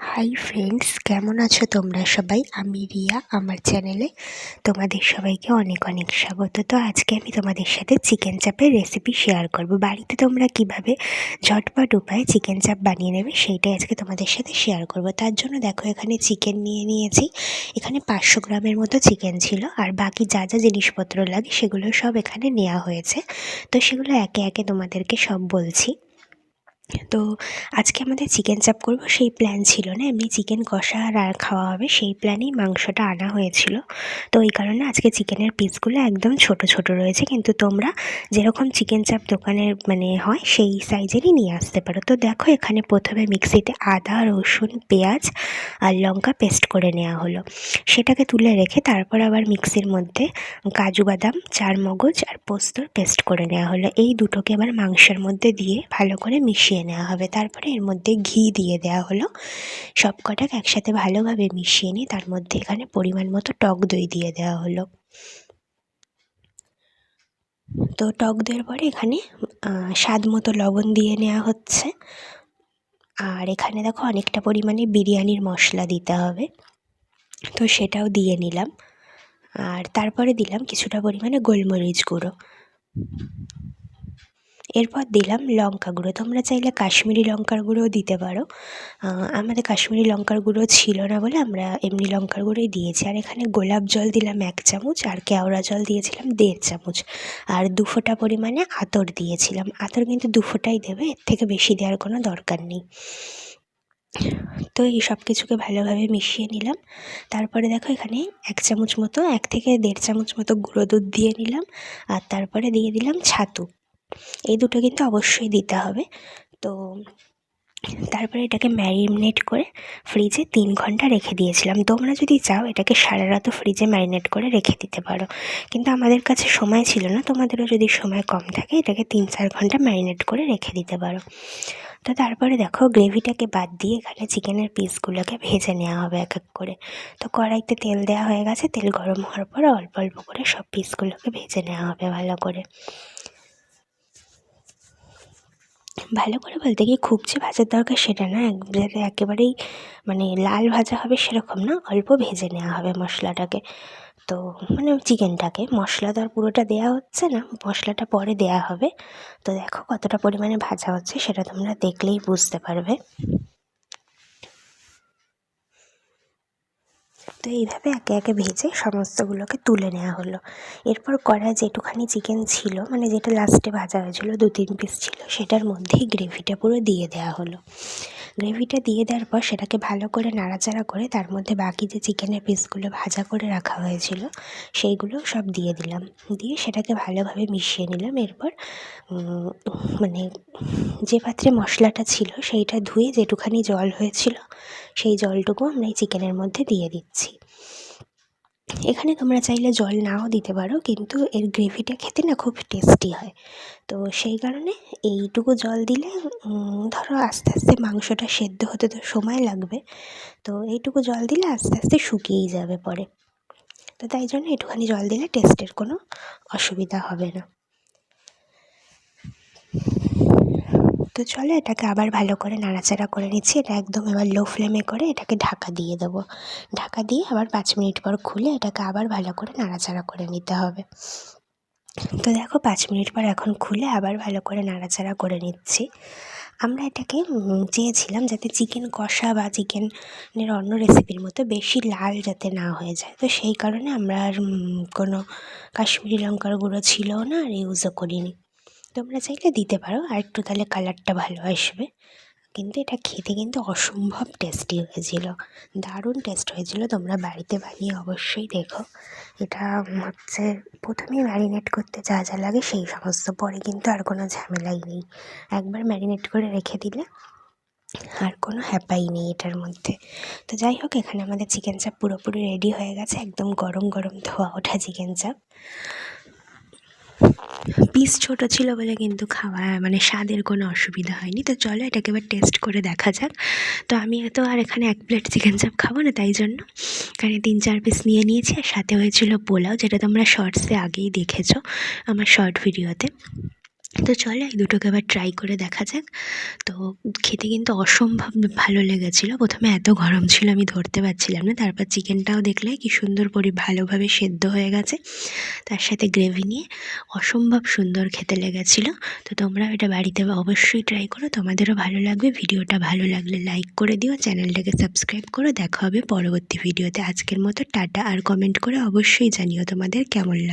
Hi friends কেমন আছো তোমরা সবাই? আমি রিয়া, আমার চ্যানেলে তোমাদের সবাইকে অনেক অনেক স্বাগত। তো আজকে আমি তোমাদের সাথে চিকেন চাপের রেসিপি শেয়ার করব। বাড়িতে তোমরা কীভাবে ঝটপট উপায়ে চিকেন চাপ বানিয়ে নেবে সেইটাই আজকে তোমাদের সাথে শেয়ার করব। তার জন্য দেখো, এখানে চিকেন নিয়ে নিয়েছি। এখানে পাঁচশো গ্রামের মতো চিকেন ছিল। আর বাকি যা যা জিনিসপত্র লাগে সেগুলো সব এখানে নেওয়া হয়েছে। তো সেগুলো একে একে তোমাদেরকে সব বলছি। তো আজকে আমাদের চিকেন চাপ করব, সেই প্ল্যান ছিল না। এমনি চিকেন কষা আর খাওয়া হবে, সেই প্ল্যানেই মাংসটা আনা হয়েছিল। তো এই কারণে আজকে চিকেনের পিসগুলো একদম ছোট ছোট রয়েছে, কিন্তু তোমরা যেরকম চিকেন চাপ দোকানের মানে হয়, সেই সাইজেরই নিয়ে আসতে পারো। তো দেখো এখানে প্রথমে মিক্সিতে আদা, রসুন, পেঁয়াজ আর লঙ্কা পেস্ট করে নেওয়া হলো। সেটাকে তুলে রেখে তারপর আবার মিক্সির মধ্যে কাজু বাদাম চার মগজ আর পোস্তর পেস্ট করে নেওয়া হলো। এই দুটোকে আবার মাংসের মধ্যে দিয়ে ভালো করে মিশিয়ে মিশিয়ে নেওয়া হবে। তারপরে এর মধ্যে ঘি দিয়ে দেওয়া হলো। সব কটাকে একসাথে ভালোভাবে মিশিয়ে নিয়ে তার মধ্যে এখানে পরিমাণ মতো টক দই দিয়ে দেওয়া হলো। তো টক দইয়ের পরে এখানে স্বাদ মতো লবণ দিয়ে নেওয়া হচ্ছে। আর এখানে দেখো অনেকটা পরিমাণে বিরিয়ানির মশলা দিতে হবে। তো সেটাও দিয়ে নিলাম। আর তারপরে দিলাম কিছুটা পরিমাণে গোলমরিচ গুঁড়ো। এরপর দিলাম লঙ্কা গুঁড়ো। তোমরা চাইলে কাশ্মীরি লঙ্কার গুঁড়োও দিতে পারো। আমাদের কাশ্মীরি লঙ্কার গুঁড়ো ছিল না বলে আমরা এমনি লঙ্কার গুঁড়োই দিয়েছি। আর এখানে গোলাপ জল দিলাম এক চামচ, আর কেওড়া জল দিয়েছিলাম দেড় চামচ। আর দু ফোঁটা পরিমাণে আতর দিয়েছিলাম। আতর কিন্তু দু ফোঁটাই দেবে, এর থেকে বেশি দেওয়ার কোনো দরকার নেই। তো এই সব কিছুকে ভালোভাবে মিশিয়ে নিলাম। তারপরে দেখো এখানে এক চামচ মতো, এক থেকে দেড় চামচ মতো গুঁড়ো দুধ দিয়ে নিলাম। আর তারপরে দিয়ে দিলাম ছাতু। এই দুটো কিন্তু অবশ্যই দিতে হবে। তো তারপরে এটাকে ম্যারিনেট করে ফ্রিজে তিন ঘণ্টা রেখে দিয়েছিলাম। তোমরা যদি চাও এটাকে সারা রাতও ফ্রিজে ম্যারিনেট করে রেখে দিতে পারো। কিন্তু আমাদের কাছে সময় ছিল না, তোমাদেরও যদি সময় কম থাকে এটাকে তিন চার ঘণ্টা ম্যারিনেট করে রেখে দিতে পারো। তো তারপরে দেখো গ্রেভিটাকে বাদ দিয়ে এখানে চিকেনের পিসগুলোকে ভেজে নেওয়া হবে এক এক করে। তো কড়াইতে তেল দেওয়া হয়ে গেছে, তেল গরম হওয়ার পর অল্প অল্প করে সব পিসগুলোকে ভেজে নেওয়া হবে ভালো করে। ভালো করে বলতে কি খুব যে ভাজার দরকার সেটা না একবারে একেবারেই মানে লাল ভাজা হবে সেরকম না, অল্প ভেজে নেওয়া হবে মশলাটাকে। তো মানে চিকেনটাকে, মশলা তো আর পুরোটা দেওয়া হচ্ছে না, মশলাটা পরে দেওয়া হবে। তো দেখো কতটা পরিমাণে ভাজা হচ্ছে সেটা তোমরা দেখলেই বুঝতে পারবে। তো এইভাবে একে একে ভেজে সমস্তগুলোকে তুলে নেওয়া হলো। এরপর কড়া যেটুখানি চিকেন ছিল মানে যেটা লাস্টে ভাজা হয়েছিল দু তিন পিস ছিল, সেটার মধ্যেই গ্রেভিটা পুরো দিয়ে দেওয়া হলো। গ্রেভিটা দিয়ে দেওয়ার পর সেটাকে ভালো করে নাড়াচাড়া করে তার মধ্যে বাকি যে চিকেনের পিসগুলো ভাজা করে রাখা হয়েছিল, সেইগুলো সব দিয়ে দিলাম। দিয়ে সেটাকে ভালোভাবে মিশিয়ে নিলাম। এরপর মানে যে পাত্রে মশলাটা ছিল সেইটা ধুয়ে যেটুখানি জল হয়েছিল, সেই জলটুকু আমরা এই চিকেনের মধ্যে দিয়ে দিচ্ছি। এখানে তোমরা চাইলে জল নাও দিতে পারো, কিন্তু এর গ্রেভিটা খেতে না খুব টেস্টি হয়। তো সেই কারণে এইটুকু জল দিলে ধরো আস্তে আস্তে মাংসটা সেদ্ধ হতে তো সময় লাগবে, তো এইটুকু জল দিলে আস্তে আস্তে শুকিয়েই যাবে পরে। তো তাই জন্য একটুখানি জল দিলে টেস্টের কোনো অসুবিধা হবে না। তো চলো, এটাকে আবার ভালো করে নাড়াচাড়া করে নিচ্ছি। এটা একদম এবার লো ফ্লেমে করে এটাকে ঢাকা দিয়ে দেবো। ঢাকা দিয়ে আবার পাঁচ মিনিট পর খুলে এটাকে আবার ভালো করে নাড়াচাড়া করে নিতে হবে। তো দেখো, পাঁচ মিনিট পর এখন খুলে আবার ভালো করে নাড়াচাড়া করে নিচ্ছি। আমরা এটাকে চেয়েছিলাম যাতে চিকেন কষা বা চিকেনের অন্য রেসিপির মতো বেশি লাল যাতে না হয়ে যায়। তো সেই কারণে আমরা আর কোনো কাশ্মীরি লঙ্কার গুঁড়ো ছিল না আর ইউজও করিনি। তোমরা চাইলে দিতে পারো, আর একটু তাহলে কালারটা ভালো আসবে। কিন্তু এটা খেতে কিন্তু অসম্ভব টেস্টি হয়েছিল, দারুণ টেস্ট হয়েছিল, তোমরা বাড়িতে বানিয়ে অবশ্যই দেখো। এটা হচ্ছে প্রথমেই ম্যারিনেট করতে যা যা লাগে সেই সমস্ত, পরে কিন্তু আর কোনো ঝামেলাই নেই। একবার ম্যারিনেট করে রেখে দিলে আর কোনো হ্যাপাই নেই এটার মধ্যে। তো যাই হোক, এখানে আমাদের চিকেন চাপ পুরোপুরি রেডি হয়ে গেছে, একদম গরম গরম ধোয়া ওঠা চিকেন চাপ পিস ছোট ছিল বলে কিন্তু খাওয়া মানে স্বাদের কোনো অসুবিধা হয়নি। তো চলো এটাকে এবার টেস্ট করে দেখা যাক। তো আমি এত আর এখানে এক প্লেট চিকেন চাপ খাব না তাই জন্য। এখানে তিন চার পিস নিয়ে নিয়েছি আর সাথে হয়েছিল পোলাও, যেটা তোমরা শর্টসে আগেই দেখেছ আমার শর্ট ভিডিওতে তো চলো, এই দুটোকে আবার ট্রাই করে দেখা যাক। তো খেতে কিন্তু অসম্ভব ভালো লেগেছিলো। প্রথমে এত গরম ছিল, আমি ধরতে পারছিলাম না। তারপর চিকেনটাও দেখলে কি সুন্দর করে ভালোভাবে সেদ্ধ হয়ে গেছে। তার সাথে গ্রেভি নিয়ে অসম্ভব সুন্দর খেতে লেগেছিলো। তো তোমরা এটা বাড়িতে অবশ্যই ট্রাই করো। তোমাদেরও ভালো লাগবে। ভিডিওটা ভালো লাগলে লাইক করে দিও। চ্যানেলটাকে সাবস্ক্রাইব করো। দেখা হবে পরবর্তী ভিডিওতে। আজকের মতো টাটা। আর কমেন্ট করে অবশ্যই জানিও তোমাদের কেমন লাগে